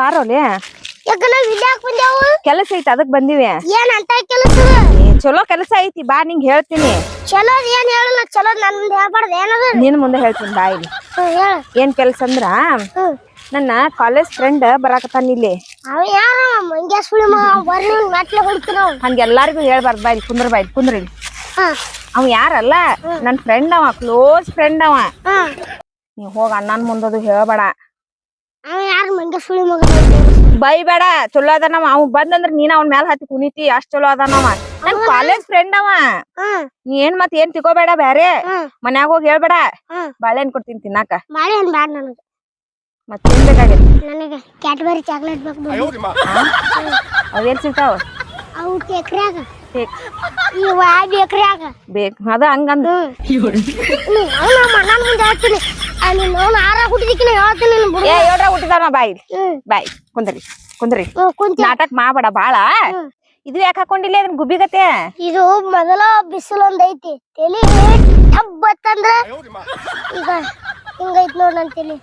ಬಾರೋಲೆ? ಯಾಕ ನಾವ್ ಇಲ್ಲಿ ಯಾಕೆ ಬಂದೇವು ಕೆಲಸ ಐತಿ ಅದಕ್ ಬಂದಿವಿ. ಏನ್ ಅಂತ ಕೆಲಸ ಏ, ಚಲೋ ಕೆಲಸ ಐತಿ ಬಾ ನಿಂಗ್ ಹೇಳ್ತೀನಿ. ಚಲೋ ಏನ್ ಹೇಳಲ್ಲ ಚಲೋ ನನ್ ಮುಂದೆ ಹೇಳ್ಬಾರ್ದು ಏನದ? ನಿನ್ ಮುಂದೆ ಹೇಳ್ತೀನಿ ಬಾ ಇಲ್ಲಿ. ಹ್ಮ್, ಹೇಳ. ಏನ್ ಕೆಲ್ಸ ಅಂದ್ರ ಹ್ಮ್ ನನ್ನ ಕಾಲೇಜ್ ಫ್ರೆಂಡ್ ಬರಾಕತ್ತಾನ ಇಲ್ಲಿ. ಅವ ಯಾರ? ಮಂಗ್ಯ ಸುಳಿ ಮಗ ಬರ್ರಿ ಮೆಟ್ಲೆ ಹೊಡಿತೀರ ಹಂಗ ಎಲ್ಲಾರಿಗೂ ಹೇಳ್ಬಾರ್ದು ಬಾ ಇಲ್ಲಿ ಕುಂದ್ರ ಬಾ ಇಲ್ಲಿ ಕುಂದ್ರಿ ಇಲ್ಲಿ. ಹಾ. ಅವ ಯಾರಲ್ಲ ನನ್ ಫ್ರೆಂಡ್ ಅವ ಕ್ಲೋಸ್ ಫ್ರೆಂಡ್ ಅವ. ಹಾ. ನೀವ್ ಹೋಗ ಅಣ್ಣನ್ ಮುಂದದು ಹೇಳ್ಬೇಡ. ಅವ ಯಾರ ಸುಳಿ ಮಗ ಬೈಬೇಡ ಚಲೋ ಅದಾನವ ಅವ್. ಬಂದಂದ್ರ ನೀನ್ ಅವ್ನ ಮ್ಯಾಲ ಹತ್ತಿ ಕುಣಿತಿ ಅಷ್ಟ್ ಚಲೋ ಅದಾನವ ನನ್ ಕಾಲೇಜ್ ಫ್ರೆಂಡ್ ಅವ. ನೀ ಏನ್ ಮತ್ ಏನ್ ತಿಕೋಬೇಡ ಬ್ಯಾರೆ. ಮನ್ಯಾಗ ಹೋಗಿ ಹೇಳ್ಬೇಡ. ಬಾಳೆಹಣ್ಣ್ ಕೊಡ್ತೀನಿ ತಿನ್ನಾಕ. ಬಾಳೆ ಹಣ್ಣು ಬ್ಯಾಡ ನನಗೆ. ಮತ್ತೇನ್ ಬೇಕಾಗೈತಿ? ನನಗೆ ಕ್ಯಾಟ್ಬರಿ ಚಾಕ್ಲೇಟ್ ಬೇಕು. ಅವೇನ್ ಸಿಗ್ತಾವ? ಅವು ಕೇಕ್ರ್ಯಾಗ. ಕೇಕ್. ಇವ ಬೇಕ್ರ್ಯಾಗ ಬೇಕ್. ಅದ ಹಂಗಂದ ನಾವು ನಮ್ಮ ಅಣ್ಣನ ಮುಂದೆ ಹೇಳ್ತೀನಿ. ಆ ನೀನು ಅವ್ನು ಆರ ಹುಟ್ಟಿದಿಕ್ಕಿನ ಹೇಳ್ತೀನಿ ನೀನು ಬಿಡು. ಏ ಬಾಯಿ ಬಾಯಿ ಕುಂದ್ರಿ ಕುಂದ್ರಿ. ನಾಟಕ ಮಾಡಬೇಡ ಬಾಳ. ಇದು ಯಾಕೆ ಹಾಕೊಂಡಿಲ್ಲ ಅದನ್ನ ಗುಬ್ಬಿಗತೆ? ಇದು ಮೊದಲ ಬಿಸಿಲು ಒಂದೈತಿ ತಲಿ ಟಬ್ ಬತ್ತಂದ್ರ ಈಗ ಹಿಂಗೈತ್ ನೋಡ್ ನನ್ ತಲಿ.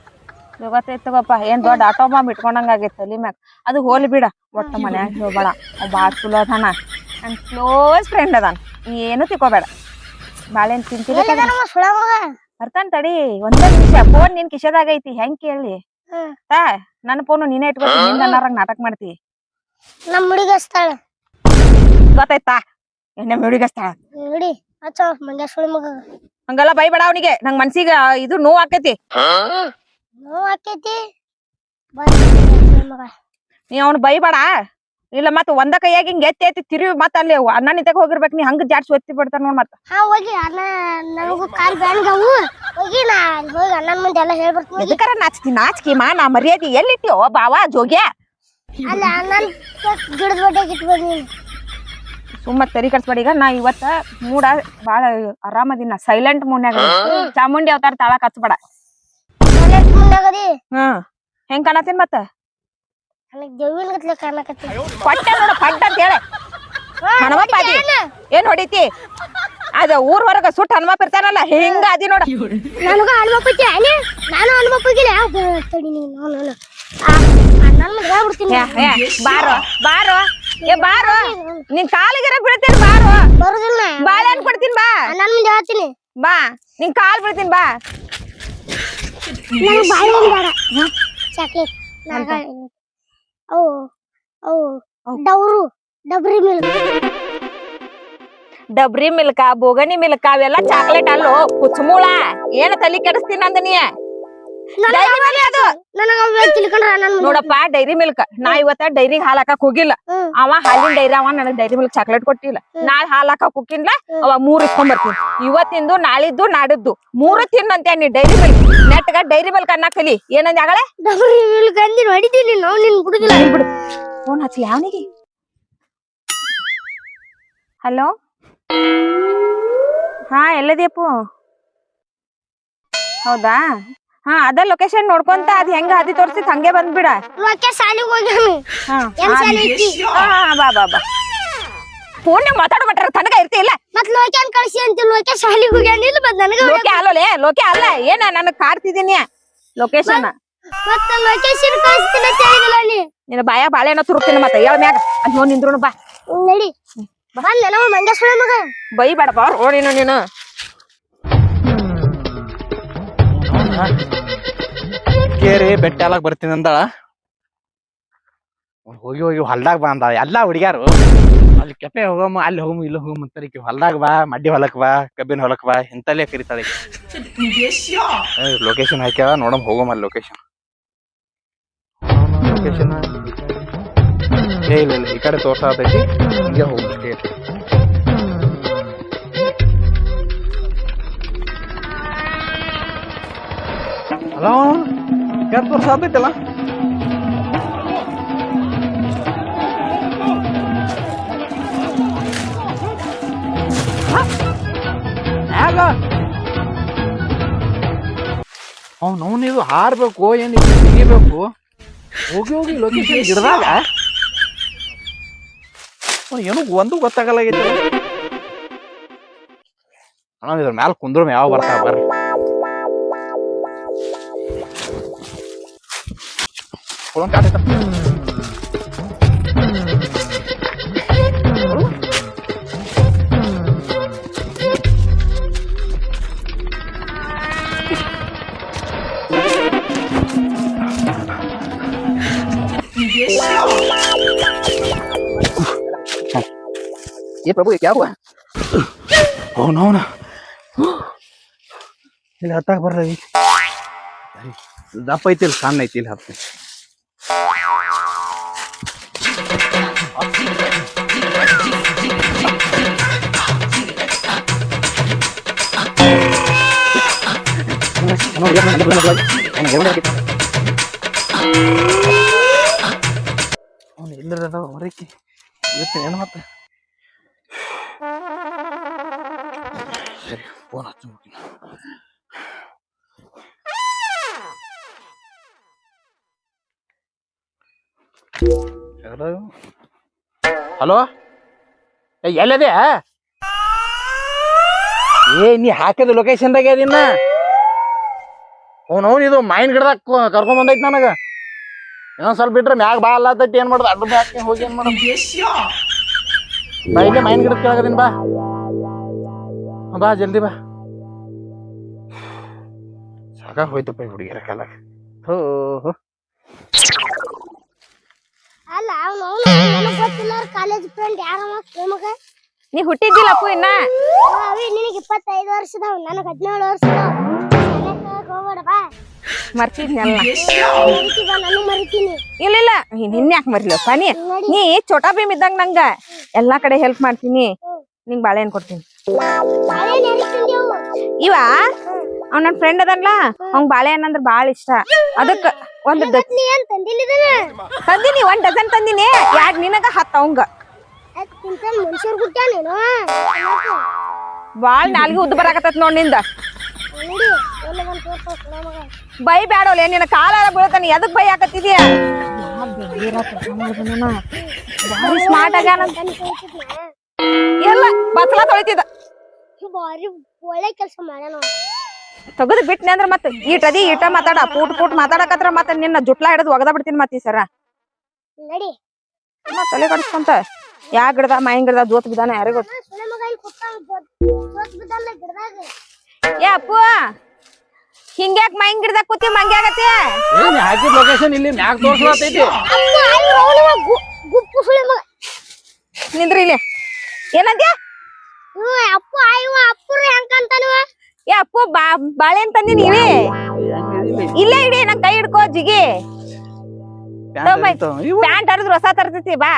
ಗೊತ್ತೈತ್ ತಗೋಪ್ಪ ಏನ್ ದೊಡ್ಡ ಆಟೋ ಬಾಂಬ್ ಇಟ್ಕೊಂಡಂಗ ಆಗೈತೆ ತಲಿ ಮ್ಯಾಗ ಅದು ಹೋಲಿ ಬಿಡ ಒಟ್ಟ ಮನ್ಯಾಗ ಹೋಗ್ಬೇಡ. ಅವ್ ಬಾಳ್ ಚಲೋ ಅದಾನ. ನನ್ ಕ್ಲೋಸ್ ಫ್ರೆಂಡ್ ಅದಾನ. ನೀ ಏನು ತಿಕೋಬೇಡ ಸುಳ ಮಗ ಬರ್ತಾನ ತಡಿ ಒಂದೇ ನಿಮಿಷ. ಫೋನ್ ನಿನ್ ಕಿಶದಾಗ ಐತಿ ಹೆಂಗ್ ಕೇಳಿ? ತಾ ನನ್ನ ಫೋನ್ ನೀನೇ ಇಟ್ಕೊಂಡು ನಿಂದ ಅನ್ನಾರಂಗ್ ನಾಟಕ ಮಾಡ್ತಿ. ನಮ್ಮ ಹುಡುಗ ಸ್ಥಳ ಗೊತ್ತಾಯ್ತಾ ಹುಡುಗ ಸ್ಥಳೀ ನೋಡಿ ಹಂಗಲ್ಲ ಮಂಡ್ಯ ಸುಳಿ ಮಗ. ಹಂಗೆಲ್ಲ ಬೈಬೇಡ ಅವನಿಗೆ. ನಂಗ್ ಮನ್ಸಿಗ ಇದು ನೋವು ಆಕೈತಿ. ನೋವು ಆಕೈತಿ. ನೀ ಅವ್ನು ಬೈಬೇಡ. ಇಲ್ಲ ಮತ್ ಒಂದ ಕೈಯಾಗಿ ಹಿಂಗ್ ಎತ್ತಿ ಎತ್ತಿ ತಿರುವಿ ಮತ್ ಅಲ್ಲಿ ಅಣ್ಣ ನಿಂತಾಗ ಹೋಗಿರ್ಬೇಕು ನೀ ಹಂಗ ಜಾಡ್ಸಿ ಒತ್ತಿ ಬಿಡ್ತಾರ ನೋಡ್ ಮತ್ ಹಾ ಹೋಗಿ ಅಣ್ಣ ನನಗೂ ಕಾಲ್ ಬ್ಯಾನ್ಗವು ಹೋಗಿ ನಾ ಹೋಗಿ ಅಣ್ಣನ ಮುಂದೆ ಎಲ್ಲ ಹೇಳ್ಬರ್ತೀನಿ ಹೋಗಿ. ಎದಕ್ಕರ ನಾಚ್ತಿ ನಾಚ್ಕಿ ಮಾ ನಾ ಮರ್ಯಾದಿ ಎಲ್ಲಿಟ್ಟಿಯೋ ಬಾವಾ ಜೋಗ್ಯ. ಅಲ್ಲಿ ಅಣ್ಣನ ಗಿಡದ ಬಡ್ಡೆಗೆ ಇಟ್ಬಿಡಿ ನೀನು. ಸುಮ್ಮ ತರಿ ಕಟ್ಸ್ಬೇಡಿ ಈಗ ನಾ ಇವತ್ತ ಮೂಡ ಬಾಳ ಆರಾಮದಿನ ಸೈಲೆಂಟ್ ಮೂನ್ಯಾಗ. ಚಾಮುಂಡಿ ಅವತಾರ ತಾಳ ಕಚ್ಬೇಡ ಮುಂದಾಗದಿ ಹ್ಮ್. ಹೆಂಗ್ ಕಾಣತೀನಿ ಮತ್ತ? ನನಗೆ ದೆವ್ವಿನ ಗತ್ಲೆ ಕಾಣಕತ್ತಿ. ಪಟ್ಟ ನೋಡ ಪಟ್ಟ ಅಂತ ಹೇಳ. ಹನುಮಪ್ಪ ಅದಿ ಏನ್? ಹೊಡಿತಿ? ಅದ ಊರ್ ಹೊರಗ ಸುಟ್ಟ ಹನುಮಪ್ಪ ಇರ್ತಾನಲ್ಲ ಹಿಂಗ ಅದಿ ನೋಡ. ನನಗ ಹನುಮಪ್ಪ ಅಲೆ ನಾನು ಹನುಮಪ್ಪ ತಡಿ ನೀನು ಬಾರೋ ಬಾರೋ. ಏ ಬಾರೋ. ನಿನ್ ಕಾಲಿಗೆರ ಬೀಳ್ತೇನೆ ಬಾರೋ. ಬರುದಿಲ್ಲ. ಬಾಳೆಹಣ್ಣು ಕೊಡ್ತೀನಿ ಬಾ. ನನ್ನ ಮುಂದೆ ಹೇಳ್ತೀನಿ. ಬಾ ನಿನ್ ಕಾಲ್ ಬಿಡ್ತೀನಿ ಬಾ. ಬಾಳೆಹಣ್ಣು ಬೇಡ. ಚಾಕ್ಲೇಟ್. ಅವು ಅವು ಅವು. ಡವ್ರು ಡಬ್ರಿ ಮಿಲ್ಕ್. ಡಬ್ರಿ ಮಿಲ್ಕ ಬೋಗನಿ ಮಿಲ್ಕ ಅವೆಲ್ಲ ಚಾಕ್ಲೇಟ್ ಅಲ್ಲೋ ಕುಚ್ಚಮೂಳ ಏನ್ ತಲಿ ಕೆಡಿಸ್ತೀನಿ ಅಂದ ನೀ? ಅದು. ತಿಳ್ಕೊಂಡ್ರ ನೋಡಪ್ಪ ಡೈರಿ ಮಿಲ್ಕ್ ನಾ ಇವತ್ತ ಡೈರಿ ಹಾಲ್ ಹಾಕಕ್ ಹೋಗಿಲ್ಲ. ಹ್ಮ್. ಅವ ಹಾಲಿನ ಡೈರಿ ಅವ ನನಗ್ ಡೈರಿ ಮಿಲ್ಕ್ ಚಾಕ್ಲೇಟ್ ಕೊಟ್ಟಿಲ್ಲ. ನಾಳೆ ಹಾಲ್ ಹಾಕಕ್ ಹೋಗಿಲ್ಲ ಅವ ಮೂರ್ ಇಸ್ಕೊಂಡ್ ಬರ್ತೀನಿ. ಇವತ್ತಿಂದು ನಾಳಿದ್ದು ನಾಡಿದ್ದು. ಮೂರು ತಿನ್ನಂತೆ ನೀ ಡೈರಿ ಮಿಲ್ಕ್ ನೆಟ್ಗ ಡೈರಿ ಮಿಲ್ಕ್ ಅನ್ನ ಕಲಿ ಏನಂದ ಆಗಳೆ? ಹೊಡಿತೀನಿ. ನಾವು ನಿನ್ ಬಿಡುದಿಲ್ಲ. ಬಿಡು. ಫೋನ್ ಹಚ್ಲಿ ಅವನಿಗೆ ಹಲೋ ಹಾ ಎಲ್ಲದಿಯಪ್ಪು? ಹೌದಾ? ಹಾ ಅದ ಲೊಕೇಶನ್ ನೋಡ್ಕೊಂತ ಅದ್ ಹೆಂಗ ಹಾದಿ ತೋರ್ಸಿ ಹಂಗೆ ಬಂದ್ಬಿಡ. ಲೋಕೆ ಸಾಲಿಗೆ ಹೋಗ್ಯಾನ ಹಾ. ಎಂ ಶಾಲೆ ಐತಿ. ಹಾ, ಹಾ, ಬಾ ಬಾ ಬಾ. ಫೋನ್ ಮಾತಾಡೋ ಮಟ್ರ ತನಗ ಇರ್ತಿ ಇಲ್ಲ ಮತ್ ಲೋಕ್ಯಾನ್ ಕಳ್ಸಿ ಅಂತ ಲೋಕೆ ಶಾಲಿಗೆ ಹೋಗ್ಯಾನ ಇಲ್ಲ ಮತ್ ನನಗ ಲೋಕೆ ಅಲ್ಲೋಲೆ ಲೋಕೆ ಅಲ್ಲ ಏನ ನನಗೆ ಕಾಡ್ತಿದೀನಿ ಲೊಕೇಶನ್ ಮತ್ತ ಲೊಕೇಶನ್ ಕಳಿಸ್ತೀನಿ ಅಂತ ಹೇಳಿದಲ್ಲ ನೀ. ನಿನ್ನ ಬಾಯ ಬಾಳೆನ ತುರುಕ್ತೀನಿ ಮತ್ತೆ ಯಾವ ಮ್ಯಾಗ? ಅದ್ ನೋಡ್ ನಿಂದ್ರು ಬಾ. ನಡಿ. ಬಂದ ನಾವು ಮಂಡ್ಯ ಸುಳೆ ಮಗ. ಬೈ ಬಾ ರೋಡಿನ ನೀನು ನೀನು. ಕೇರಿ ಬೆಟ್ಟ ಎಲ್ಲಾಕ್ ಬರ್ತೀನಿ ಅಂದಾಳ. ಹೋಗಿ ಹೋಗಿ ಹೊಲ್ದಾಗ ಬಾ ಅಂದಾಳ. ಎಲ್ಲಾ ಹುಡುಗ್ಯಾರು. ಅಲ್ಲಿ ಕೆಪೆ ಹೋಗಮ್ಮ, ಅಲ್ಲಿ ಹೋಗಮ್ಮ, ಇಲ್ಲಿ ಹೋಗಮ್ಮ ಅಂತಾರ ಹೊಲ್ದಾಗ ಬಾ, ಮಡ್ಡಿ ಹೊಲಕ್ ಬಾ, ಕಬ್ಬಿನ ಹೊಲಕ್ ಬಾ ಇಂತಲ್ಲೇ ಕರಿತಾಳೆ ಲೊಕೇಶನ್ ಹಾಕ್ಯಾವ ನೋಡಮ್ ಹೋಗಮ್ಮ ಅಲ್ಲಿ ಲೊಕೇಶನ್ ಲೊಕೇಶನ್ ಏ, ಇಲ್ಲ ಈ ಕಡೆ ತೋರ್ಸಾತೈತಿ ಹಿಂಗೆ straight. ಹಲೋ ಯಾರು ತೋರ್ಸಾತೈತಲ್ಲ ಯಾಗ ಅವ್ನು ಇದು ಹಾರ್ಬೇಕು ಏನು ತೆಗಿಬೇಕು ಹೋಗಿ ಹೋಗಿ ಲೊಕೇಶನ್ ಗಿಡದಾಗ ಏನೋ ಒಂದು ಗೊತ್ತಾಗಲ್ಲ ಅಣ್ಣ ಇದ್ರ ಮ್ಯಾಲ ಕುಂದ್ರು ಯಾವ ಬರ್ತಾವ ಬರ್ರಿ ಕೊಡೊಂದ್ ಕಾಟ್ ಐತ. ಏ ಪ್ರಭು ಯಾವ ಅವನವನ ಇಲ್ಲಿ ಹತ್ತಾಗ ಬರ್ಲ ದಪ್ಪ ಐತಿ ಇಲ್ಲಿ ಸಣ್ಣ ಐತಿ ಇಲ್ಲಿ ಹತ್ತು ಅವನು ಎಲ್ಲರದ ಹೊರಕ್ಕೆ ಇವತ್ತು ಏನು ಮತ್ತೆ ಸರಿ ಫೋನ್ ಹಚ್ಚು ಹಲೋ ಎಲ್ಲದೆ? ಏ, ನೀ ಹಾಕಿದ ಲೊಕೇಶನ್ದಾಗ ಅದಿನ್ನ ಅವ್ನು ಇದು ಮೈನ್ ಗಿಡದಾಗ ಕರ್ಕೊಂಡ್ ಬಂದೈತಿ ನನಗ. ಇನ್ನೊಂದ್ ಸ್ವಲ್ಪ ಬಿಟ್ರೆ ಮ್ಯಾಗ ಬಾ ಅಲ್ಲತೈತಿ ಏನ್ ಮಾಡ್ದ? ಅಡ್ಡ ಮ್ಯಾಗ ಹೋಗಿ ಏನ್ ಬಾ, ಇಲ್ಲೇ ಮೈನ್ ಗಿಡದ ಕೆಳಗದಿನ್ ಬಾ. ಬಾ, ಜಲ್ದಿ ಬಾ. ಸಾಕಾಗ ಹೋಯ್ತಪ್ಪ ಹುಡುಗಿಯರ ಕಾಲಾಗ ಹೋ. ಅಲ್ಲ ಅವ್ನು ನನಗ್ ಗೊತ್ತಿಲ್ಲ ಕಾಲೇಜ್ ಫ್ರೆಂಡ್ ಯಾರ ಮಗ ನೀ ಹುಟ್ಟಿದ್ದಿಲ್ಲ ಅಪ್ಪು ಇನ್ನ ಅವಿ ನಿನಗೆ ಇಪ್ಪತ್ತೈದು ವರ್ಷದ ನನಗೆ ಹದಿನೇಳು ವರ್ಷದ ಹೋಗ್ಬೇಡ ಬಾ. ಮರ್ತಿದ್ನಲ್ಲ. ನಾನು ಮರಿತೀನಿ. ಇಲ್ಲ ಇಲ್ಲ. ನಿನ್ನ ಯಾಕೆ ಮರಿಲಪ್ಪ ನೀ ನೀ ಚೋಟಾ ಭೀಮ್ ಇದ್ದಂಗ ನಂಗ ಎಲ್ಲಾ ಕಡೆ ಹೆಲ್ಪ್ ಮಾಡ್ತೀನಿ. ನಿಂಗ್ ಬಾಳೆಹಣ್ಣು ಕೊಡ್ತೀನಿ. ಇವ? ಅವ್ ನನ್ ಫ್ರೆಂಡ್ ಅದನ್ಲ? ಅವ್ನ್ ಬಾಳೆಹಣ್ಣು ಅಂದ್ರ ಬಾಳ ಇಷ್ಟ. ಅದಕ್ಕ ಒಂದ್ ಡಜನ್ ತಂದಿನಿ ಒಂದ್ ಡಜನ್ ತಂದಿನಿ. ಎರಡ್ ನಿನಗ ಹತ್ತ ಅವಂಗ. ಬಾಳ್ ನಾಲ್ಗೆ ಉದ್ದ ಬರಾಕತ್ತ ನೋಡ್ನಿಂದ. ಬೈ ಬ್ಯಾಡೋಲೆ ನಿನ್ನ ಕಾಲ ಬೀಳ್ತಾನೆ ಎದಕ್ ಬೈ ಹಾಕತ್ತಿದ್ಯಾ? ಸ್ಮಾರ್ಟ್ ಆಗ್ಯಾನ ಎಲ್ಲ ಬತ್ಲ ತೊಳಿತಿದ್ದ. ಬಾರಿ ಒಳ್ಳೆ ಕೆಲಸ ಮಾಡ್ಯಾನ ಅವ. ತೆಗದ್ ಬಿಟ್ನಿ ಅಂದ್ರ ಈಟ್ ಈಟದಿ ಈಟ ಮಾತಾಡ ಪೂಟ್ ಪೂಟ್ ಮಾತಾಡಕತ್ರ ಮತ್ತೆ ನಿನ್ನ ಜುಟ್ಲಾ ಹಿಡಿದು ಒಗದ ಬಿಡ್ತೀನಿ ಮತ್ತಿ ಸರ. ನಡಿ. ಮತ್ತ್ ತಲೆ ಕಡಿಸ್ಕೊಂತ. ಯಾ ಗಿಡದ ಮಾಯಿನ್ ಗಿಡದ ಜೋತ್ ಬಿದ್ದಾನ ಯಾರಿಗ? ಮಗ ಏ ಅಪ್ಪು ಹಿಂಗ್ಯಾಕ್ ಮಾಯಿನ್ ಗಿಡದ ಕೂತಿ ಏನ್ ಹಾಕಿದ ಲೊಕೇಶನ್ ಇಲ್ಲಿ? ಗುಪ್ಪು ಸುಳೆ ಮಗ. ನಿಂದ್ರಿ ಇಲ್ಲಿ. ಏನಂದ್ಯ? ಅಪ್ಪು ಅಪ್ಪ ಅಪ್ಪರು ಹೆಂಗ್ ಏ ಅಪ್ಪು ಬಾ ಬಾಳೆಹಣ್ಣು ತಂದಿ ನೀವೇ? ಇಲ್ಲೇ ಇಡಿ ನನ್ ಕೈ ಹಿಡ್ಕೋ ಜಿಗಿ. ಪ್ಯಾಂಟ್ ಹರಿದ್ರು ಹೊಸ ತರ್ತೈತಿ ಬಾ.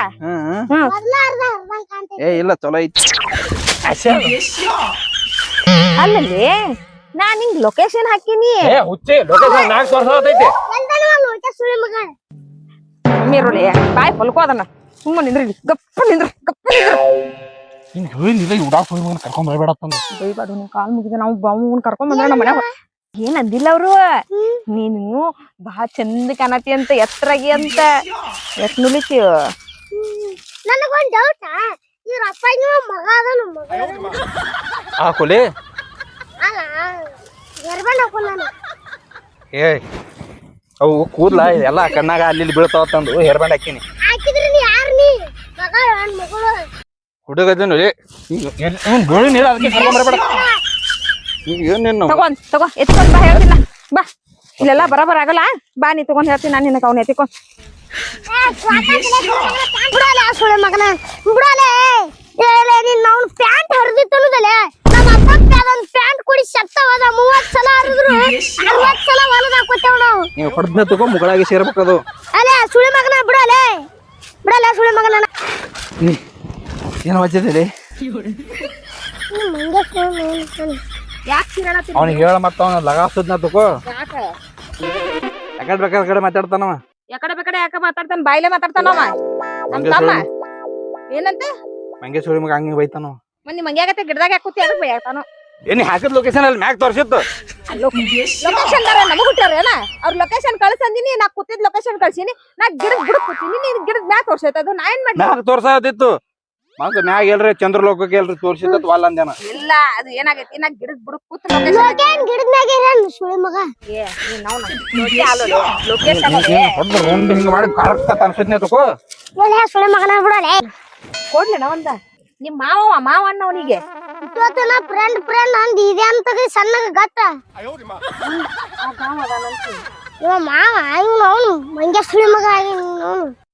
ಏ ಇಲ್ಲ ಚಲೋ ಐತಿ. ಅಲ್ಲಲ್ಲಿ ನಾ ನಿಂಗ್ ಲೊಕೇಶನ್ ಹಾಕಿನಿ. ಬಾಯ್ ಹೊಲ್ಕೋ ಅದನ್ನ. ಸುಮ್ಮ ನಿಂದ್ರಿ. ಗಪ್ಪ ನಿಂದ್ರ ಗಪ್ಪ ನಿಂದ್ರ. ನೀನ್ ಹೇಳಿಲ್ಲ ಉಡಾಕ್ ಹೋಗಿ ಮಗನ ಕರ್ಕೊಂಡ್ ಬರಬೇಡ ಅಂತಂದು ಬೈಬಾಡು ನಿನ್ ಕಾಲ್ ಮುಗಿದ ನಾವು ಬಾವು ಕರ್ಕೊಂಡ್ ಬಂದ್ರೆ ನಮ್ಮ ಮನ್ಯಾಗ ಏನ್ ಅಂದಿಲ್ಲ ಅವ್ರು? ನೀನು ಬಹಳ ಚಂದ ಕಾಣತಿ ಅಂತ ಎತ್ತರಾಗಿ ಅಂತ. ಎಷ್ಟ್ ನುಲಿತಿ. ನನಗೊಂದ್ ಡೌಟ್ ಇವ್ರ ಅಪ್ಪ ಇವ ಮಗ ಅದನು ಮಗ. ಆ ಕೊಲೆ? ಅಲ್ಲ ಗರ್ಭಣ್ಣ ಹಾಕೊಂಡ್ ನಾನು. ಏ ಅವು ಕೂದ್ಲ ಎಲ್ಲ ಕಣ್ಣಾಗ ಅಲ್ಲಿ ಇಲ್ಲಿ ಬೀಳ್ತಾವ ತಂದು ಹೇರ್ ಬ್ಯಾಂಡ್ ಹಾಕಿನಿ. ಹಾಕಿದ್ರಿ ನೀ ಯಾರು ನೀ? ಮಗ ನನ್ ಮಗಳು. ಹುಡುಗದನು ಬೀಳಿ ನೀರು ಅದಕ್ಕೆ ಈಗ ತಗೊಂಡ್ ತಗೋ ಎತ್ಕೊಂಡ್ ಬಾ ಹೇಳ್ತೀನಿ ಬಾ. ಇಲ್ಲೆಲ್ಲ ಬರಬರ ಆಗಲ್ಲ. ಬಾ ನೀ ತಗೊಂಡ್ ಹೇಳ್ತೀನಿ ನಾನು ನಿನಗೆ ಅವ್ನ ಎತ್ತಿಕೊಂಡ್ ಬಿಡಲೆ ಆ ಸುಳೆ ಮಗನ ಬಿಡಲೆ. ಏಲೆ ನೀನ್ ಅವ್ನ ಪ್ಯಾಂಟ್ ಹರಿದಿತ್ತನುದಲೆ ನಮ್ಮ ಅಪ್ಪ ಅದೊಂದ್ ಪ್ಯಾಂಟ್ ಕುಡಿ ಸತ್ತವದ ಮೂವತ್ತು ಸಲ ಹರಿದ್ರು ಅರವತ್ ಸಲ ಹೊಲದ ಹಾಕೋತೇವ್ ನಾವು. ನೀವು ಹೊಡೆದ್ನ ತಗೋ ಮುಗಳಾಗಿ ಸೇರ್ಬೇಕದು. ಅಲೆ ಸುಳಿ ಸುಳೆ ಮಗನ ಬಿಡಲೆ. ಬಿಡಲೆ ಸುಳಿ ಸುಳೆ ಮಗನ ನೀ ಏನು ಸೀರಾಡತ್ತಿ ಅವ್ನಿಗೆ ಹೇಳ ಮತ್ತ ಅವನ ಲಗಾಸದ್ನ ತಗೋ ಯಾಕಡೆ ಬೇಕಾದ ಕಡೆ ಮಾತಾಡ್ತಾನವ ಯಾಕಡೆ ಬೇಕಡೆ ಯಾಕ ಮಾತಾಡ್ತಾನ? ಬಾಯ್ಲೆ ಮಾತಾಡ್ತಾನವ ನಮ್ ತಮ್ಮ? ಏನಂತೆ? ಮಂಗೇಶ್ವರಿ ಮಗ ಹಂಗೆ ಬೈತಾನವ. ಮನಿ ಮಂಗ್ಯಾಗತ್ತೆ ಗಿಡದಾಗ ಹಾಕುತ್ತಿ ಅದಕ್ಕೆ ಬೈತಾನ ಏನ್ ಹಾಕಿದ ಲೊಕೇಶನ್ ಅಲ್ಲಿ ಮ್ಯಾಗ ತೋರ್ಸಿತ್ತು? ಲೊಕೇಶನ್ ದಾರ ನಮಗ್ ಹುಟ್ಟಾರೇನ ಅವ್ರ ಲೊಕೇಶನ್ ಕಳ್ಸಂದಿನಿ ನಾ ಕೂತಿದ್ ಲೊಕೇಶನ್ ಕಳ್ಸಿನಿ ನಾ ಗಿಡದ ಗಿಡ ಕೂತೀನಿ ನೀನ್ ಗಿಡದ ಮ್ಯಾಕ್ ತೋರ್ಸೈತ ಅದು. ನಾ ಏನ್ ಮಾಡಿ ಮ್ಯಾಗ ತೋರ್ಸತ್ತಿತ್ತು ಮತ್ತ ಮ್ಯಾಗ ಎಲ್ರಿ ಚಂದ್ರಲೋಕಕ್ಕೆ ಎಲ್ರಿ ತೋರಿಸಿದ ಅಂದೇನ ಇಲ್ಲ ಅದು ಏನಾಗೈತಿ? ಇನ್ನ ಗಿಡದ ಬುಡ ಕೂತ್ ಗಿಡದ ಮ್ಯಾಗ ಸುಳಿ ಮಗ? ಲೊಕೇಶನ್ ರೌಂಡ್ ಹಿಂಗ ಮಾಡಿ ಕರೆಕ್ಟ್ ಅನ್ಸತ್ನೆ ತಕೋ. ಒಳ್ಳೆ ಸುಳಿ ಮಗನ ಬಿಡೋಲೆ ಕೊಡ್ಲಿ ಒಂದ. ನಿಮ್ ಮಾವ ಮಾವ ಅಣ್ಣ ಅವನಿಗೆ. ಫ್ರೆಂಡ್ ಫ್ರೆಂಡ್ ಅಂದ್ ಇದೆ ಅಂತ ಸಣ್ಣಗ ಗಟ್ಟ ಇವ ಮಾವ ಇವ್ನು ಅವನು ಮಂಗ್ಯ ಸುಳಿ ಮಗ ಅವನು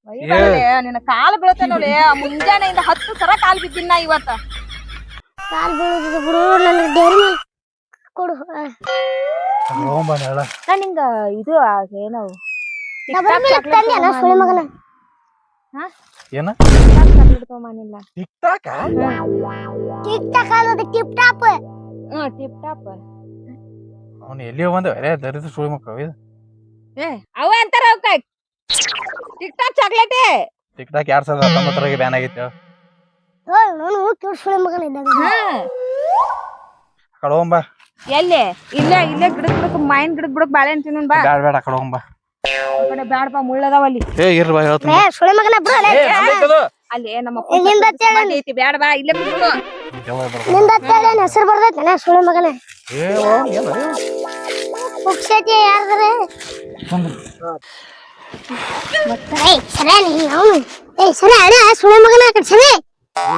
ನಿನ್ನ ಕಾಲು ಬೀಳ್ತಾನೋಲೆ ಮುಂಜಾನೆಯಿಂದ ಹತ್ತು ಸರ ಕಾಲು ಬಿದ್ದಿನ ಇವತ್ತ. ಕಾಲ್ ಬೀಳುದು ಬಿಡು ನನಗೆ ಡೈರಿ ಮಿಲ್ಕ್ ಕೊಡು. ನಿಂಗ ಇದು ಏನವು ಏನು ಡಬಲ್ ಮಿಲ್ಕ್ ತಂದೆ ಸುಳಿ ಮಗನ. ಏನ? Tick tock tick tip top hmm tip top ಅವ್ನು ಎಲ್ಲಿ ಬಂದ ಅರೇ ದರಿದ್ರ ಸುಳಿ ಮಕ್ಕಳು ಇದು. ಏ ಅವ ಅಂತಾರ ಅವಕ್ಕ. Tick tock chocolate? Tick tock ಎರಡ್ ಸಾವಿರದ ಹತ್ತೊಂಬತ್ತರಾಗೆ ಬ್ಯಾನ್ ಆಗಿತ್ತು. ನಾನು ಕಿಡ್ ಸುಳಿ ಮಗನ ಇದ್ದಾಗ. ಕಡೆ ಹೋಗಂಬ ಎಲ್ಲಿ? ಇಲ್ಲೇ ಇಲ್ಲೇ ಗಿಡಕ್ ಬಿಡಕ್ ಮಾಯಿನ ಗಿಡಕ್ ಬಿಡಕ್ ಬಾಳೆಹಣ್ಣು ತಿನ್ನೋನ್ ಬಾ. ಬ್ಯಾಡ ಬ್ಯಾಡ ಕಡೆ ಹೋಗಂಬ ಕಡೆ ಬ್ಯಾಡಪ್ಪ ಮುಳ್ಳದಾವ ಅಲ್ಲಿ ಏ ಇರ್ಲಿ ಬಾ ಹೇಳ್ತೀನಿ. ಏ ಸುಳಿ ಮಗನ ಬ್ರೋ ಅಲ್ಲೇ. ಅಲ್ಲಿ ನಮ್ಮ ಇಲ್ಲಿಂದ ಅಪ್ಪ ಸಮಾಧಿ ಐತಿ ಬ್ಯಾಡ ಬಾ ಇಲ್ಲೇ ಬಿಡು. ನಿಂದ ಏನ್ ಹೆಸರು ಬರ್ದೈತೆ ಸುಳಿ ಮಗನ. ಏ ಓ ಏನು ಅದು? ಪುಕ್ಷಟಿ ಯಾರ್ದ್ರೆ? ಏಯ್ ಸರಿ ನೀನ್ ಅವನು. ಏಯ್ ಸರಿ ಅಣ್ಣ ಸುಳೆ ಮಗನ ಆ ಕಡೆ ಸರಿ.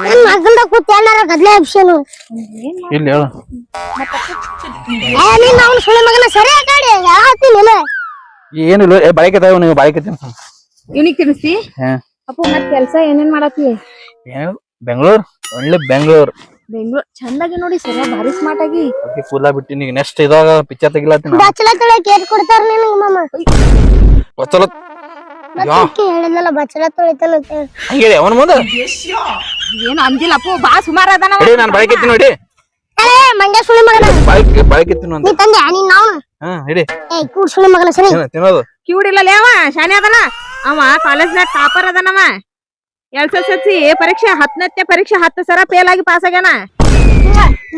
ನನ್ ಮಗಂದ ಕೂತ್ ಏನಾರ ಗದ್ಲೆ ಅಭಿಷೇನು ಇಲ್ಲಿ ಹೇಳು. ಏ ನೀನ್ ಅವನು ಸುಳಿ ಮಗನ ಸರಿ ಆ ಕಡೆ ಯಾವತ್ತೀನಿ ಇಲ್ಲ ಏನಿಲ್ಲ ಏ ಬಾಳಿಕೆ ತಾವ ನೀವು ಬಾಳಿಕೆ ತಿನ್ಸ ಇವ್ನಿಗ್ ತಿನ್ಸಿ ಹಾ. ಅಪ್ಪ ಮತ್ತೆ ಕೆಲಸ ಏನೇನ್ ಮಾಡತ್ತಿ? ಏನು ಬೆಂಗಳೂರು? ಒಳ್ಳೆ ಬೆಂಗಳೂರು. ಬೆಂಗ್ಳೂರ್ ಚಂದಾಗಿ ನೋಡಿ ಸರಿಯ ಭಾರಿ ಸ್ಮಾರ್ಟ್ ಆಗಿ. ಫುಲ್ಲ ಬಿಟ್ಟಿನಿ ನೆಕ್ಸ್ಟ್ ಇದಾಗ ಪಿಕ್ಚರ್ ತೆಗಿಲತ್ತೀನಿ ಬಚ್ಚಲ ತೊಳೆ ಕೇಟ್ ಕೊಡ್ತಾರ ನಿನಗ ಮಾಮ? ಗೊತ್ತಲ್ಲ ಯಾ? ಅಕ್ಕಿ ಹೇಳಿದ್ನಲ್ಲ ಬಚ್ಚಲ ತೊಳಿತಾನ ಅಂತ ಹೇಳಿ. ಹಂಗೇಳಿ ಅವನ ಮುಂದೆ? ಏನು ಅಂದಿಲ್ಲ ಬಾ ಸುಮಾರ ಅದಾನ ಇಡಿ ನಾನು ತಿನ್ನು ಏ ಮಂಡ್ಯ ಸುಳಿ ಮಗನ. ಬಾಳಿಕೆ ಬಾಳಿಕೆ ತಿನ್ನು ಅಂತ ನೀ ತಂದೆ ನೀನ್ ಅವನು ಹಾ ಇಡಿ ಏಯ್ ಕೂಡ್ ಸುಳಿ ಮಗನ ಸರಿ. ತಿನ್ನೋದು? ಕಿವಿಡಿಲ್ಲ ಅವ ಶಾನೆ ಅದನ. ಅವ ಕಾಲೇಜ್ನಾಗ ಟಾಪರ್ ಅದನವ. ಎಸ್ ಎಲ್ ಸಿ ಪರೀಕ್ಷೆ ಹತ್ತನತ್ತೆ ಪರೀಕ್ಷೆ ಹತ್ತು ಸರ ಫೇಲ್ ಆಗಿ ಪಾಸ್ ಆಗ್ಯಾನ?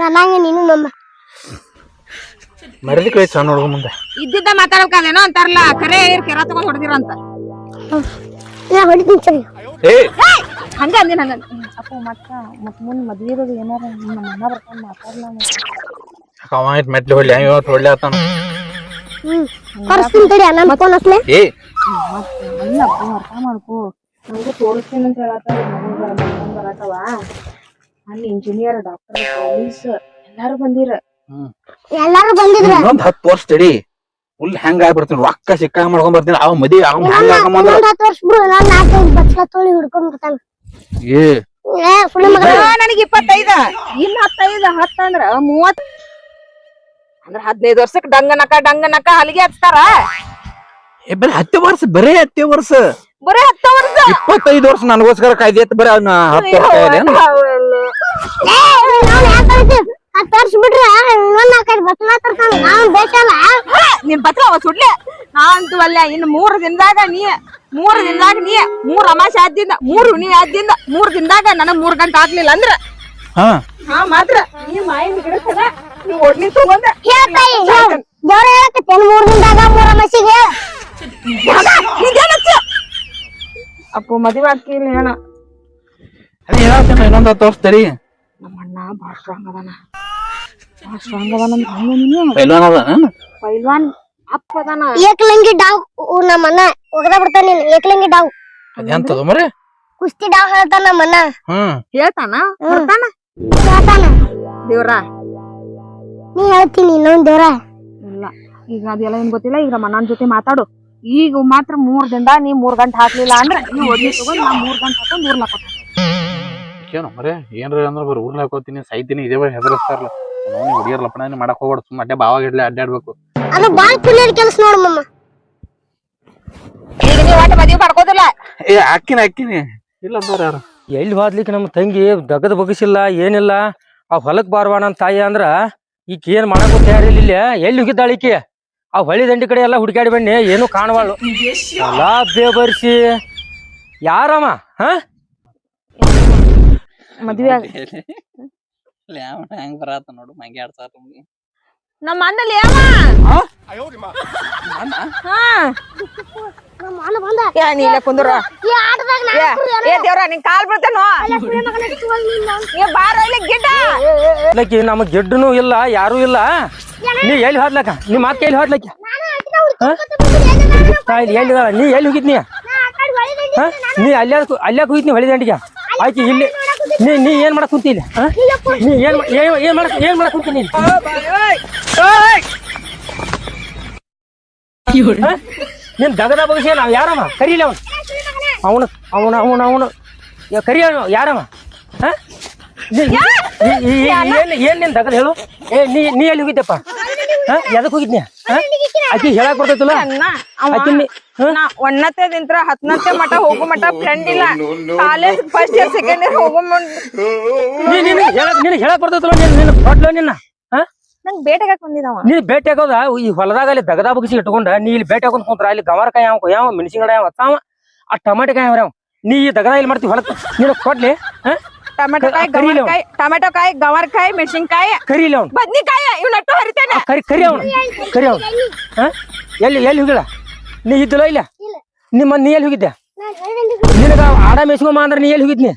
ನನಂಗ ನೀನು ನಮ್ಮ ಮರದಿ ಕೈ ಸಣ್ಣ ಹುಡುಗ ಮುಂದೆ. ಇದ್ದಿದ್ದ ಅಂತಾರಲ್ಲ ಕರೆ ಏರ್ ಕೆರ ತಗೊಂಡ್ ಹೊಡೆದಿರಂತ ನಾ ಹೊಡಿತೀನಿ ಸರಿ. ಏ! ಹಂಗ ಅಂದಿನ ಹಂಗ ಅಪ್ಪ ಮತ್ತ ಮತ್ ಮುಂದ್ ಮದ್ವಿ ಇರೋದು ಏನಾರ ನಮ್ಮ ಅಣ್ಣ ಮಾತಾಡ್ಲ ಅವ ಇಟ್ ಮೆಟ್ಲಿ ಹೊಡ್ಲಿ ಹೊಡ್ಲಿ ಆತಾನ? ಹ್ಮ್ ಕರ್ಸ್ತೀನಿ ತಡಿ ಏ! ಅರ್ಥ ಮಾಡ್ಕೋ. ನಂಗೆ ತೋರಿಸ್ತೀನಿ ಅಂತ ಹೇಳತ್ತಾವ ಮಗನ್ ಬರತ್ತವ ಅಲ್ಲಿ ಇಂಜಿನಿಯರ್ ಡಾಕ್ಟರ್ ಪೊಲೀಸ್ ಎಲ್ಲಾರು ಬಂದಿರ. ಎಲ್ಲಾರು ಬಂದಿದ್ರ? ಇನ್ನೊಂದ್ ಹತ್ತು ವರ್ಷ ತಡಿ. ಫುಲ್ ಹೆಂಗ್ ಆಗ್ಬಿಡ್ತೀನಿ. ರೊಕ್ಕ ಸಿಕ್ಕ ಮಾಡ್ಕೊಂಡ್ ಬರ್ತೀನಿ. ಅವ ಮದಿ ಅವ ಹೆಂಗ್ ಹಾಕೊಂಬಂದ್ರ ಇನ್ನೊಂದ್ ಹತ್ತು ವರ್ಷ ಬಿಡು. ನಾನು ನಾಲ್ಕೈದು ಬಚ್ಚಲ ತೋಳಿ ಹಿಡ್ಕೊಂಡ್ ಬರ್ತಾನ ಏ. ಏ ಸುಳ್ಳು ಮಗನ ನನಗೆ ಇಪ್ಪತ್ತೈದ. ಇನ್ನ ಹತ್ತೈದ ಹತ್ತ ಅಂದ್ರ ಮೂವತ್ ಅಂದ್ರ ಹದಿನೈದು ವರ್ಷಕ್ಕೆ ಡಂಗನಕ ಡಂಗನಕ ಹಲಿಗೆ ಹಚ್ತಾರ. ಬರೀ ಹತ್ತು ವರ್ಷ ಬರೇ ಹತ್ತು ವರ್ಷ. ಬರೇ ಹತ್ತ ವರ್ಷ. ಇಪ್ಪತ್ತೈದು ವರ್ಷ ನನಗೋಸ್ಕರ ಕಾಯ್ದೆ ಅಂತ ಬರೀ ಅವ್ನ ಹತ್ತು ವರ್ಷ ಬಿಡ್ರಿ ಏ ನಾನು ಯಾಕೆ ಕಳಿತೀವಿ ಹತ್ತು ವರ್ಷ ಬಿಟ್ರೆ ಇನ್ನೊಂದ್ ನಾಲ್ಕೈದು ಬಚ್ಚಲ ತರ್ತಾನ ನಾವು ಬೇಕಲ್ಲ? ನಿನ್ ಅವ ಸುಡ್ಲೆ. ಅಲ್ಲ ಇನ್ನು ಮೂರು ದಿನದಾಗ ನೀ ಮೂರು ದಿನದಾಗ ನೀ ಮೂರ್ ಅಮಾಸೆ ಆದ್ದಿಂದ ಮೂರು ನೀ ಆದ್ದಿಂದ ಮೂರ್ ದಿನದಾಗ ನನಗ್ ಮೂರ್ ಗಂಟೆ ಆಗ್ಲಿಲ್ಲ ಅಂದ್ರ. ಹಾ. ಹಾ ಮಾತ್ರ. ನೀ ಮಾಯಿನ ಗಿಡಕ್ಕದ ನೀ ಒಡ್ಲಿ ತಗೊಂಡ ಹೇಳ್ತಾಯಿ ದೇವ್ರ ಹೇಳಕತ್ತೇನು ಮೂರ್ ದಿನದಾಗ ಮೂರ ಮಸಿಗೆ ಅಪ್ಪು ಮದುವೆ ಆಗ್ತಿಲ್ಲ ಹೇಳ. ಅದೇ ಹೇಳತ್ತೇನ ಇನ್ನೊಂದ್ ತಡಿ. ನಮ್ಮ ಅಣ್ಣ ಬಾಳ ಸ್ಟ್ರಾಂಗ್ ಅದಾನ. ಬಾಳ ಸ್ಟ್ರಾಂಗ್ ಅದಾನ ಅಂತ ಹಂಗ ನೀನು. ಪೈಲ್ವಾನ್ ಅದ ಪೈಲ್ವಾನ್ ಅಪ್ಪ ಅದಾನ. ಏಕಲಿಂಗಿ ಡಾವ್ ನಮ್ಮ ಅಣ್ಣ ಒಗದ ಬಿಡ್ತಾನ ಏಕಲಿಂಗಿ ಡಾವ್. ಅದೇಂತದ ಮರೆ? ಕುಸ್ತಿ ಡಾವ್ ಹೇಳ್ತಾನ ನಮ್ಮ ಅಣ್ಣ ಹ್ಮ್. ಹೇಳ್ತಾನ? ಬರ್ತಾನ ಹೇಳ್ತಾನ. ದೇವ್ರ. ನೀ ಹೇಳ್ತೀನಿ ಇನ್ನೊಂದ್ ದೇವ್ರ. ಇಲ್ಲ. ಈಗ ಅದೆಲ್ಲ ಏನ್ ಗೊತ್ತಿಲ್ಲ. ಈಗ ನಮ್ಮ ಅಣ್ಣನ ಜೊತೆ ಮಾತಾಡು. ಈಗ ಮಾತ್ರ ಮೂರ್ ದಿನ ನೀ ಮೂರ್ ಗಂಟೆ ಹಾಕ್ಲಿಲ್ಲ ಅಂದ್ರೆ ನೀ ಒಡ್ಲಿ ತಗೊಂಡ್ ನಾ ಮೂರ್ ಗಂಟೆ ಹಾಕೊಂಡ್ ಊರ್ಲ ಏನು ಮರೆ ಏನ್ರ ಅಂದ್ರ ಬರೀ ಊರ್ಲ ಹಾಕೋತೀನಿ ಸಾಯ್ತೀನಿ ಇದೇ ಬರೀ ಹೆದರ್ಸ್ತಾರಲ್ಲ ನಾವು ಹುಡುಗಿಯರ್ ಲಪಣ ಮಾಡಕ್ ಹೋಗ್ಬಾರ್ದು ಸುಮ್ಮನೆ ಅಡ್ಡೆ ಬಾವಾಗ ಇಡ್ಲಿ ಅಡ್ಡಾಡ್ಬೇಕು. ಅದು ಬಾಲ್ ಪುಣ್ಯದ ಕೆಲಸ ನೋಡು ಮಮ್ಮ ಈಗ ನೀ ಒಟ್ಟು ಮದ್ವಿ ಮಾಡ್ಕೋದಿಲ್ಲ ಏ ಹಾಕಿನಿ ಹಾಕಿನಿ ಇಲ್ಲ ಅಂತಾರ ಯಾರು? ಎಲ್ಲಿ ಹೋದ್ಲಿಕ್ಕೆ ನಮ್ಮ ತಂಗಿ ದಗದ ಬಗಸಿಲ್ಲ ಏನಿಲ್ಲ ಆ ಹೊಲಕ್ ಬಾರ್ವಾಣ ಅಂತ ತಾಯಿ ಅಂದ್ರ ಈಕ ಏನ್ ಮಾಡಕ್ಕೂ ತಯಾರಿಲ್ಲ ಇಲ್ಲಿ ಎಲ್ಲಿ ಹೋಗಿದ್ದಾಳ ಈಕಿ? ಆ ಹೊಳಿ ದಂಡಿ ಕಡೆ ಎಲ್ಲ ಹುಡುಕಾಡಿ ಬನ್ನಿ ಏನು ಕಾಣವಾಳು ಎಲ್ಲಾ ಬೇಬರ್ಸಿ. ಯಾರಮ್ಮ? ಹ? ಮದ್ವೆ ಆಗ ಹೆಂಗ್ ಬರತ್ತ ನೋಡು ಮಂಗೆ ಆಡ್ತಾರ ನಮ್ಮ ಅಣ್ಣಲ್ಲಿ ಯಾವ ಹಾ. ನಮ್ಮ ಅಣ್ಣ ಬಂದ. ಏ, ನೀ ಇಲ್ಲ ಕುಂದ್ರ. ಈ ಏ ದೇವ್ರ ನಿನ್ ಕಾಲ್ ಬೀಳ್ತೇನೋ ಏ ಬಾರ ಇಲ್ಲಿ ಗಿಡ್ಡ. ಲಕ್ಕಿ ನಮಗ್ ಗೆಡ್ಡನು ಇಲ್ಲ ಯಾರು ಇಲ್ಲ. ನೀ ಎಲ್ಲಿ ಹೋದ್ಲಕ್ಕ ನಿಮ್ಮ ಅಕ್ಕ? ಎಲ್ಲಿ ಹೋದ್ಲಕ್ಕಿ ಎಲ್ಲಿ? ನೀ? ಎಲ್ಲಿ ಹೋಗಿದ್ನಿ ಹಾ? ನೀ ಅಲ್ಲಾದ ಅಲ್ಲಾಕ ಹೋಗಿದ್ನಿ ಹೊಳಿ ದಂಡಿಗೆ? ಆಯ್ತು ಇಲ್ಲಿ ನೀ ನೀ ಏನ್ ಮಾಡಕ್ ಕುಂತಿ ಇಲ್ಲಿ? ಹಾ? ನೀ ಏನ್ ಏನ್ ಮಾಡಕ್ ಏನ್ ಮಾಡಕ್ ಕುಂತೀನಿ ಇಲ್ಲಿ? ಹಾ? ನಿನ್ ದಗದ ಬಗ್ಸಿ ನಾವು ಯಾರಮ್ಮ ಕರೀಲಿ ಅವನು. ಅವನು ಅವನು ಅವನು ಅವನು. ಯ ಕರಿ ಅವನು ಯಾರಮ್ಮ ಹಾ? ಏ ಏನು ಈ- ಈ- ಏನ್ ಏನ್ ನಿನ್ ದಗದ ಹೇಳು? ಏ ನೀ ನೀ ಎಲ್ಲಿ ಹೋಗಿದ್ದಪ್ಪ? ಹಾ? ಎದಕ್ ಹೋಗಿದ್ನಿ? ಹಾ? ಆಕಿ ಹೇಳಕ್ ಬರ್ತೈತಲ್ಲ? ಅನ್ನ ಅವ ಆಕಿ ನೀ- ಹಾ? ನಾ ಒಂದನೇದಿಂದ ಹತ್ತನತ್ತೆ ಮಟ ಹೋಗೋ ಮಠ ಫ್ರೆಂಡ್ ಇಲ್ಲ. College first year second year ಹೋಗೋ ಹೇಳಕ್ ನಿನಗೆ ಹೇಳಕ್ ಬರ್ತೈತಲ್ಲ ನಿನ್ನ ನಿನ್ನ ಕೊಡ್ಲ ನಿನ್ನ? ನಂಗ್ ಬೇಟೆಗಾಕ್ ಬಂದಿದವ ನೀ ಭೇಟಿ ಆಗೋದ ಈ ಹೊಲದಾಗ ಅಲ್ಲಿ ದಗದ ಬಗ್ಸಿ ಇಟ್ಕೊಂಡ ನೀ ಇಲ್ಲಿ ಭೇಟಿ ಹಾಕೊಂಡ್ ಕುಂತ್ರ ಅಲ್ಲಿ ಗವಾರಕಾಯಿ ಯಾವ ಯಾವ ಮೆಣಸಿನಕಾಯಿ ಯಾವ ಅತ್ತಾವ ಆ ಟಮಾಟಿಕಾಯಿ ಯಾವ ನೀ ಈ ದಗದ ಇಲ್ಲಿ ಮಾಡ್ತೀವಿ ಹೊಲಕ್ಕೆ ನೀನು ಕೊಡ್ಲಿ ಹಾ? ಟೊಮೆಟೊ ಕಾಯಿ ಕರಿ- ಅವ್ನು. ಗವಾರಕಾಯಿ ಟೊಮೆಟೊ ಕಾಯಿ ಗವಾರಕಾಯಿ ಮೆಣಸಿನ್ಕಾಯಿ ಕರೀಲಿ ಅವ್ನು. ಬದ್ನಿಕಾಯಿ ಇವ್ ನಟ್ಟು ಹರಿತೇನೆ. ಕರಿ ಕರಿ ಅವನು. ಕರಿ ಅವನು. ಹಾ? ಎಲ್ಲಿ ಎಲ್ಲಿ ಹೋಗಿಲ್ಲ? ನೀ ಇದ್ದಿಲ್ಲ ಇಲ್ಲ? ನಿಮ್ಮ ನೀ ಎಲ್ಲಿ ಹೋಗಿದ್ದೆ? ನಿನಗ ಆಡ ಮೇಸ್ಕೊಂಬ ಅಂದ್ರೆ ನೀ ಎಲ್ಲಿ ಹೋಗಿದ್ನಿ?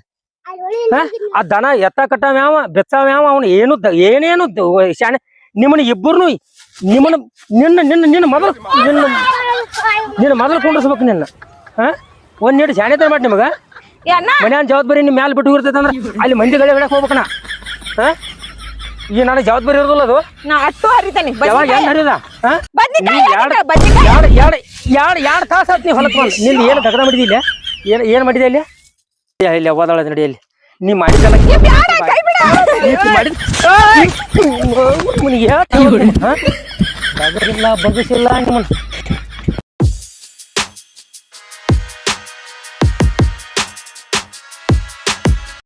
ಹಾ? ಆ ದನ ಎತ್ತ ಕಟ್ಟಾವ ಯಾವ ಬೆಚ್ಚಾವ ಯಾವ ಅವ್ನು ಏನು ದ- ಏನೇನು ದ- ಶಾಣೆ ನಿಮ್ಮನ್ನ ಇಬ್ಬರನು ನಿಮ್ಮನ್ನ ನಿನ್ನ ನಿನ್ನ ನಿನ್ನ ಮೊದಲು ನಿನ್ನ ನಿನ್ನ ಮೊದಲು ಕುಂಡ್ರಿಸ್ಬೇಕು ನಿನ್ನ. ಹಾ? ಒಂದ್ ನೀಡು ಶಾಣೆತನ ಮಾಡಿ ನಿಮಗ. ಮನ್ಯಾನ ಜವಾಬ್ದಾರಿ ನಿಮ್ಮ ಮ್ಯಾಲ ಬಿಟ್ಟು ಇರ್ತೈತೆ ಅಂದ್ರೆ ಅಲ್ಲಿ ಮಂದಿ ಗಳೆ ಹೊಡಕ್ ಹೋಗ್ಬೇಕಣ ಹಾ? ಈ ನನಗೆ ಜವಾಬ್ದಾರಿ ಇರೋದಿಲ್ಲ ಅದು. ನಾ ಅಟ್ಟು ಹರಿತೇನೆ. ಯಾವಾಗ ಹೆಂಗ್ ಹರಿದ? ಹಾ? ಎರಡು ನೀ ಎರಡು ತಾಸು ಯಾಡ್ ಯಾಡ್ ಯಾಡ್ ಯಾಡ್ ತಾಸ ಆತ್ ನೀ ಹೊಲಕ್ ಬಂದ್ನಿಂದ ಏನು ದಗಡ ಮಾಡಿದಿಲ್ಲ ಏನು ಏನು ಮಾಡಿದೆ ಇಲ್ಲಿ ಇಲ್ಲಿ ಓದಾಳ ನಡಿಯಲ್ಲಿ ನೀ ಮಾಡಿದಲ್ಲ ಬಗ್ಗಿಸಿಲ್ಲ ನಿಮ್ಮನ್ನ